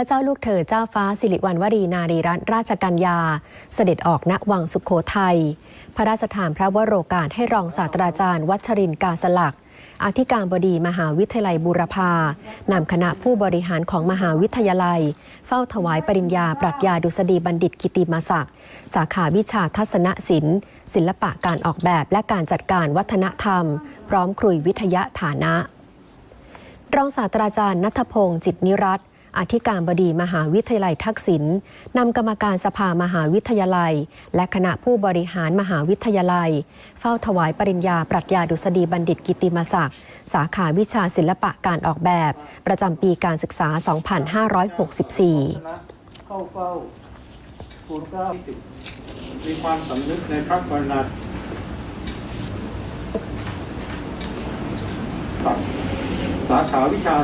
ระเจ้าลูกเธอเจ้าฟ้าสิริวัณวรีนารีรัตนราชกัญญา เสด็จออกณวังสุขโขทัย พระราชทานพระวโรกาสให้รองศาสตราจารย์ วัชรินกาสลัก อธิการบดีมหาวิทยาลัยบูรพานำคณะผู้บริหารของมหาวิทยาลัย เฝ้าถวายปริญญาปรัชญาดุษฎีบัณฑิตกิติมศักดิ์สาขาวิชาทัศนศิลป์ ศิลปะการออกแบบและการจัดการวัฒนธรรม พร้อมครุยวิทยาฐานะรองศาสตราจารย์นัทพงศ์จิตนิรัต อธิการบดีมหาวิทยาลัยทักษิณนำกรรมการสภามหาวิทยาลัย และคณะผู้บริหารมหาวิทยาลัย เฝ้าถวายปริญญาปรัชญาดุษฎีบัณฑิตกิติมศักดิ์สาขาวิชาศิลปะการออกแบบ ประจำปีการศึกษา 2564เข้าเฝ้าทูลเกล้ามีความสำนึกในพระกรุณาสาขาวิชา